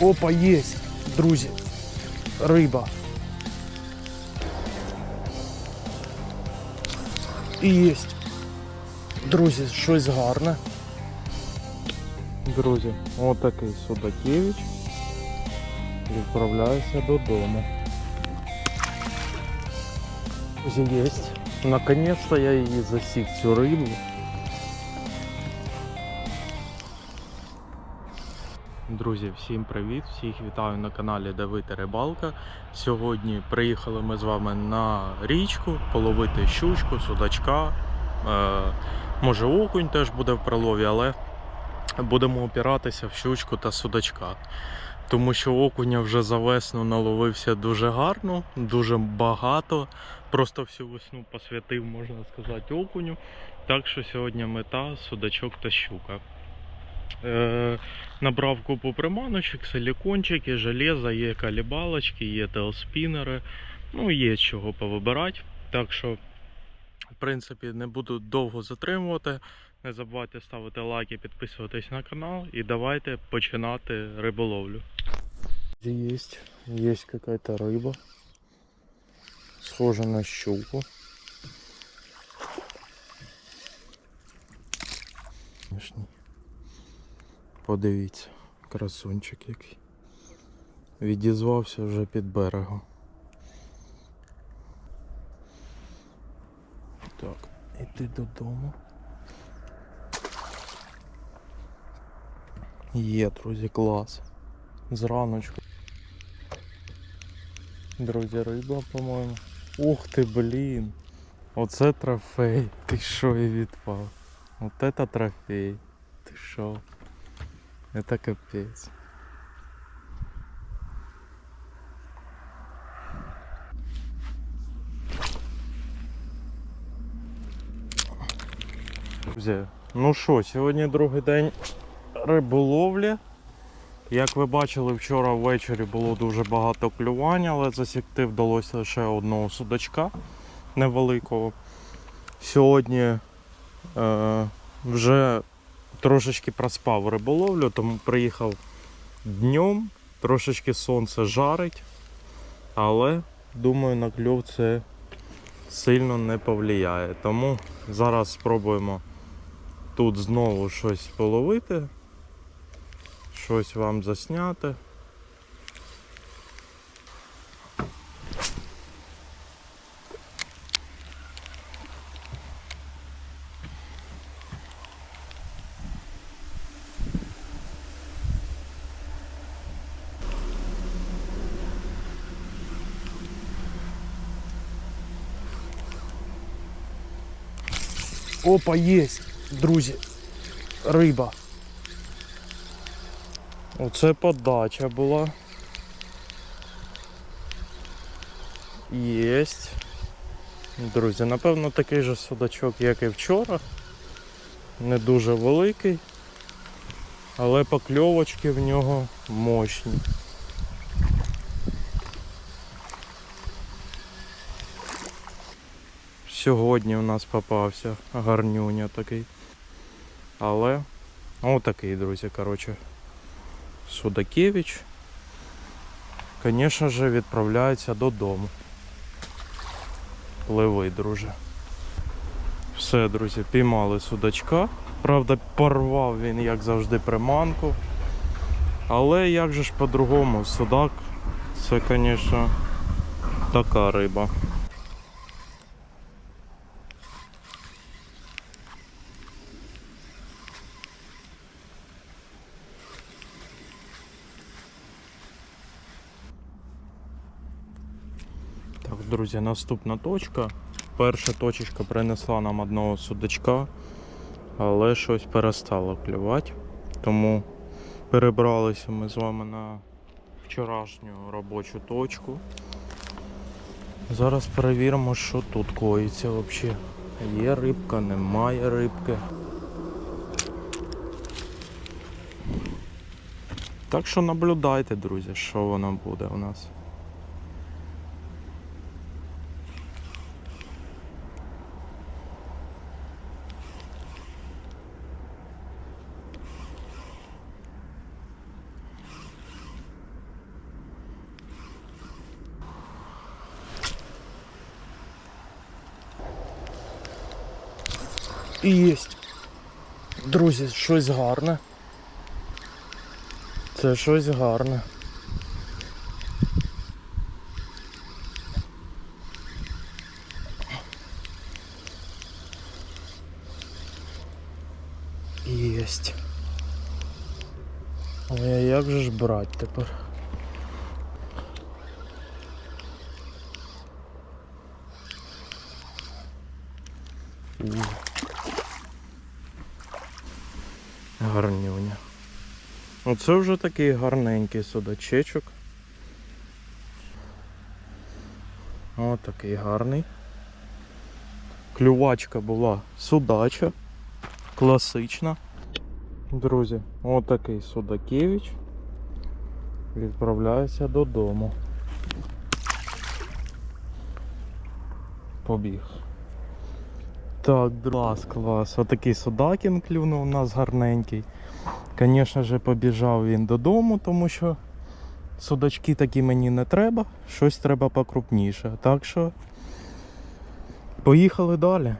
Опа, є, друзі. Риба. І є. Друзі, щось гарне. Друзі, отакий Судакевич відправляється додому. Друзі, є. Наконец-то я її засік цю рибу. Друзі, всім привіт! Всіх вітаю на каналі Давити Рибалка. Сьогодні приїхали ми з вами на річку половити щучку, судачка. Е, може окунь теж буде в прилові, але будемо опиратися в щучку та судачка. Тому що окуня вже за весну наловився дуже гарно, дуже багато. Просто всю весну посвятив, можна сказати, окуню. Так що сьогодні мета судачок та щука. Е, набрав купу приманочок, силікончики, железо, є калібалочки, є телспінери. Ну, є чого повибирати. Так що, в принципі, не буду довго затримувати. Не забувайте ставити лайки, підписуватись на канал і давайте починати риболовлю. Есть, есть какая-то рыба. Схожа на щуку. Конечно. Подивіться, красунчик який. Відізвався вже під берегом. Так, іди додому. Є, друзі, клас. Зраночку. Друзі, риба, по-моєму. Ух ти, блін. Оце трофей. Ти що і відпав. Вот это трофей. Ти що? Это капець. Друзі, ну що, сьогодні другий день риболовлі. Як ви бачили, вчора ввечері було дуже багато клювань, але засікти вдалося лише одного судачка невеликого. Сьогодні е, вже трошечки проспав риболовлю, тому приїхав днем, трошечки сонце жарить, але думаю на кльов це сильно не повлияє. Тому зараз спробуємо тут знову щось половити щось вам засняти. Опа, є, друзі, риба. Оце подача була. Єсть. Друзі, напевно такий же судачок, як і вчора. Не дуже великий, але покльовочки в нього мощні. Сьогодні у нас попався гарнюня такий. Але отакий, друзі, коротше. Судакевич, звісно ж, відправляється додому. Пливи, друже. Все, друзі, піймали судачка. Правда, порвав він, як завжди, приманку. Але як же ж по-другому, судак це, звісно, така риба. Друзі, наступна точка. Перша точечка принесла нам одного судачка, але щось перестало клювати. Тому перебралися ми з вами на вчорашню робочу точку. Зараз перевіримо, що тут коїться взагалі. Є рибка, немає рибки. Так що наблюдайте, друзі, що воно буде у нас. Єсть. Друзі, щось гарне. Це щось гарне. Єсть. Ой, а як же ж брати тепер? Гарнюня. Оце вже такий гарненький судачечок. О, такий гарний. Клювачка була судача. Класична. Друзі, отакий Судакевич відправляється додому. Побіг. Так, клас, клас. Отакий Судакін клюнув у нас гарненький. Звісно ж, побіжав він додому, тому що судачки такі мені не треба, щось треба покрупніше. Так що поїхали далі.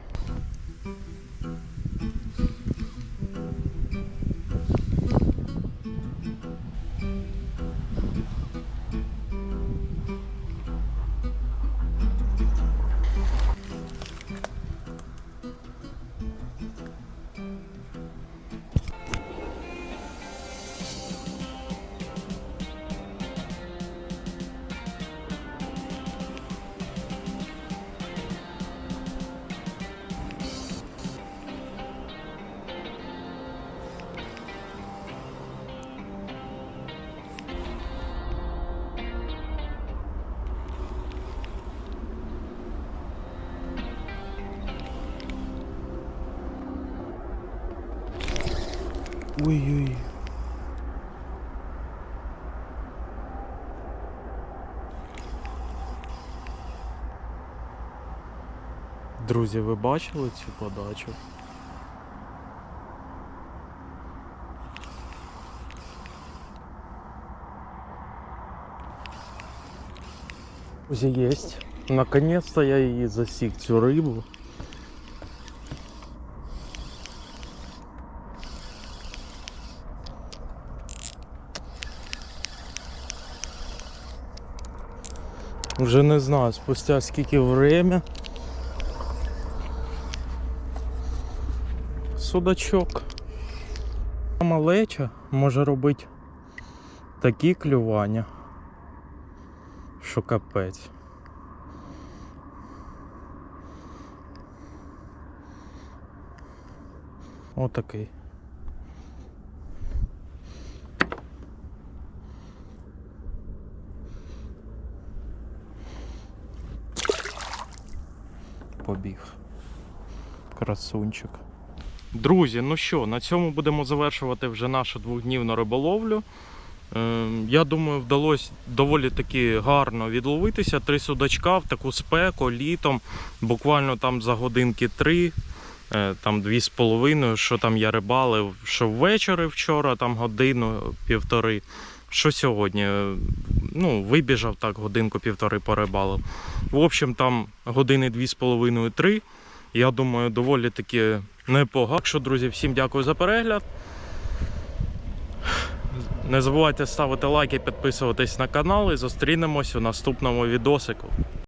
Ой-ой. Друзі, ви бачили цю подачу? Друзі, єсть. Наконец-то я її засік цю рибу. Вже не знаю, спустя скільки время. Судачок. Малеча може робити такі клювання, що капець. Отакий. Побіг. Красунчик. Друзі, ну що, на цьому будемо завершувати вже нашу двохднівну риболовлю. Ем, Я думаю, вдалося доволі таки гарно відловитися. Три судачка в таку спеку літом, буквально там за годинки три, е, там дві з половиною, що там я рибалив, що ввечері вчора, там годину, півтори. Що сьогодні? Ну, вибіжав так, годинку-півтори порибалив. В общем, там години дві з половиною три. Я думаю, доволі таки непогано. Так що, друзі, всім дякую за перегляд. Не забувайте ставити лайки, підписуватись на канал і зустрінемось у наступному відосику.